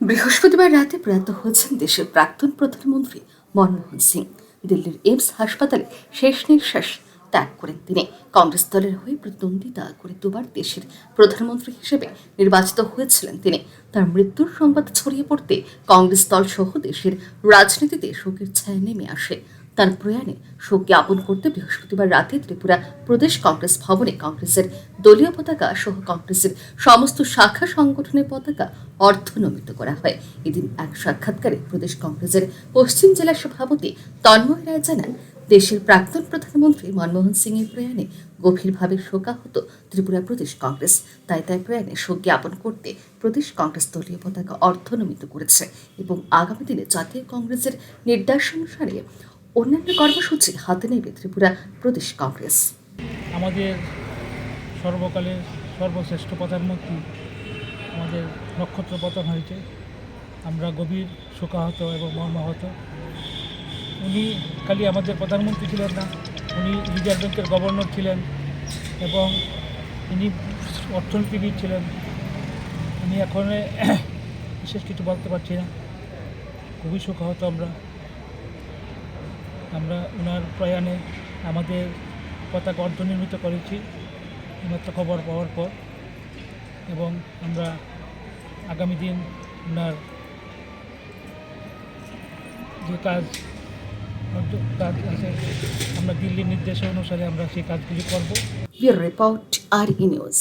বৃহস্পতিবার রাতে প্রয়াত হয়েছেন দেশের প্রাক্তন প্রধানমন্ত্রী মনমোহন সিং। দিল্লির এইমস হাসপাতালে শেষ নিঃশ্বাস ত্যাগ করেন তিনি। কংগ্রেস দলের হয়ে প্রতিদ্বন্দ্বিতা করে দুবার দেশের প্রধানমন্ত্রী হিসেবে নির্বাচিত হয়েছিলেন তিনি। তার মৃত্যুর সংবাদ ছড়িয়ে পড়তে কংগ্রেস দল সহ দেশের রাজনীতিতে শোকের ছায়া নেমে আসে। তার প্রয়াণে শোক জ্ঞাপন করতে বৃহস্পতিবার রাতে ত্রিপুরা প্রদেশ কংগ্রেস ভবনে কংগ্রেসের দলীয় পতাকা সহ কংগ্রেসের সমস্ত শাখা সংগঠনের পতাকা অর্থনমিত করা হয়। এদিন এক সাক্ষাৎকারে প্রদেশ কংগ্রেসের পশ্চিম জেলা সভাপতি তন্ময় রায় জানান, দেশের প্রাক্তন প্রধানমন্ত্রী মনমোহন সিং এর প্রয়াণে গভীরভাবে শোকাহত ত্রিপুরা প্রদেশ কংগ্রেস। তাই তাই প্রয়াণে শোক জ্ঞাপন করতে প্রদেশ কংগ্রেস দলীয় পতাকা অর্থনমিত করেছে এবং আগামী দিনে জাতীয় কংগ্রেসের নির্দেশানুসারে অন্যান্য কর্মসূচি হাতে নেবে ত্রিপুরা প্রদেশ কংগ্রেস। আমাদের সর্বকালের সর্বশ্রেষ্ঠ প্রধানমন্ত্রী আমাদের নক্ষত্র পতন হয়েছে। আমরা গভীর শোকাহত এবং মর্মাহত। উনি খালি আমাদের প্রধানমন্ত্রী ছিলেন না, উনি রিজার্ভ ব্যাংকের গভর্নর ছিলেন এবং ইনি অর্থনীতিবিদ ছিলেন। আমি এখন বিশেষ কিছু বলতে পারছি না। খুবই শোকাহত আমরা। আমরা ওনার প্রয়াণে আমাদের পতাকা অর্ধনির্মিত করেছি এইমাত্র খবর পাওয়ার পর। এবং আমরা আগামী দিন ওনার যে কাজ কাজ আছে, আমরা দিল্লির নির্দেশ অনুসারে আমরা সেই কাজগুলি করব। রিপোর্ট আর ই নিউজ